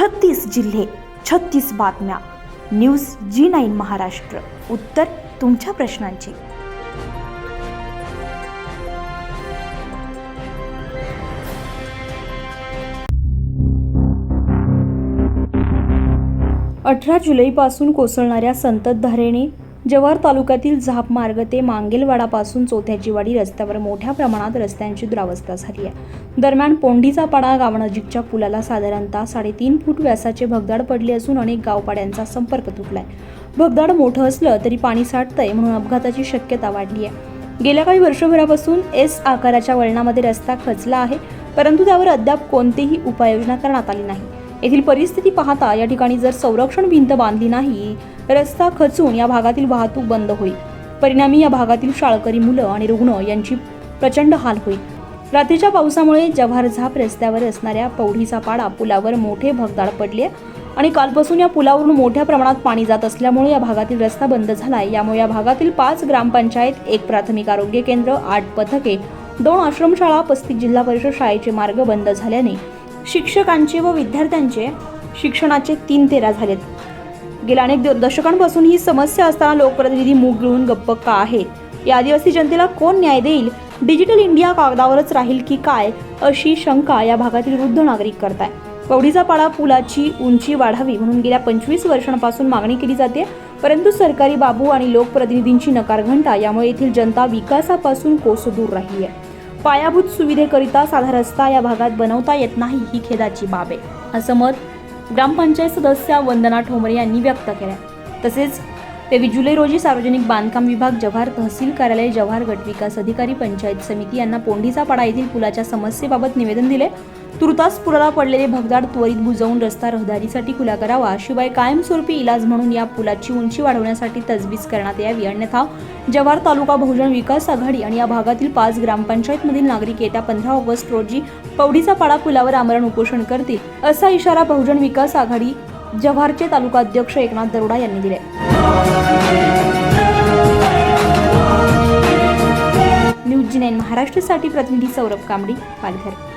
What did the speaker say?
छत्तीस जिल्हे छत्तीस बातम्या. न्यूज जी नाईन महाराष्ट्र. उत्तर तुमच्या प्रश्नांची. अठरा जुलैपासून कोसळणाऱ्या संततधारेने जव्हार तालुक्यातील झाप मार्ग ते मांगेलवाडापासून चोथ्याची वाडी रस्त्यावर मोठ्या प्रमाणात रस्त्यांची दुरावस्था झाली आहे. दरम्यान पोंडीचा पाडा गावानजीकच्या पुलाला साधारणतः साडेतीन फूट व्यासाचे भगदाड पडले असून अनेक गावपाड्यांचा संपर्क तुटलाय. भगदाड मोठं असलं तरी पाणी साठतंय म्हणून अपघाताची शक्यता वाढली आहे. गेल्या काही वर्षभरापासून एस आकाराच्या वळणामध्ये रस्ता खचला आहे परंतु त्यावर अद्याप कोणतीही उपाययोजना करण्यात आली नाही. येथील परिस्थिती पाहता या ठिकाणी जर संरक्षण भिंत बांधली नाही रस्ता खचून या भागातील वाहतूक बंद होईल. परिणामी या भागातील शाळकरी मुलं आणि रुग्ण यांची प्रचंड हाल होईल. रात्रीच्या पावसामुळे जव्हार झाप रस्त्यावर असणाऱ्या पौढीचा पाडा पुलावर मोठे भगदाड पडले आणि कालपासून या पुलावरून मोठ्या प्रमाणात पाणी जात असल्यामुळे या भागातील रस्ता बंद झालाय. यामुळे या भागातील पाच ग्रामपंचायत एक प्राथमिक आरोग्य केंद्र आठ पथके दोन आश्रमशाळा पस्तीस जिल्हा परिषद शाळेचे मार्ग बंद झाल्याने शिक्षकांचे व विद्यार्थ्यांचे शिक्षणाचे तीन तेरा झालेत. गेल्या अनेक दशकांपासून ही समस्या असताना लोकप्रतिनिधी मूग गिळून गप्प का आहेत? या आदिवासी जनतेला कोण न्याय देईल? डिजिटल इंडिया कागदावरच राहील की काय? अशी शंका या भागातील वृद्ध नागरिक करताय कवडीचा पाडा पुलाची उंची वाढावी म्हणून गेल्या पंचवीस वर्षांपासून मागणी केली जाते. परंतु सरकारी बाबू आणि लोकप्रतिनिधींची नकार घंटा यामुळे येथील जनता विकासापासून कोस दूर राहिली आहे. पायाभूत सुविधेकरिता साधा रस्ता या भागात बनवता येत नाही ही खेदाची बाब आहे. असं मत ग्रामपंचायत सदस्या वंदना ठोंबरे यांनी व्यक्त केलं तसेच तेवीस जुलै रोजी सार्वजनिक बांधकाम विभाग जव्हार तहसील कार्यालय जव्हार गटविकास अधिकारी पंचायत समिती यांना पोंडीचा पाडा येथील पुलाच्या समस्येबाबत निवेदन दिले. तुर्तास पुलाला पडलेले भगदाड त्वरित बुजवून रस्ता रहदारीसाठी खुला करावा शिवाय कायमस्वरूपी इलाज म्हणून या पुलाची उंची वाढवण्यासाठी तजवीज करण्यात यावी. अन्यथा जव्हार तालुका बहुजन विकास आघाडी आणि या भागातील पाच ग्रामपंचायतमधील नागरिक येत्या पंधरा ऑगस्ट रोजी पौडीचा पाडा पुलावर आमरण उपोषण करतील असा इशारा बहुजन विकास आघाडी जव्हारचे तालुका अध्यक्ष एकनाथ दरोडा यांनी दिले. न्यूज जी नाईन महाराष्ट्रासाठी प्रतिनिधी सौरभ कांबडी पालघर.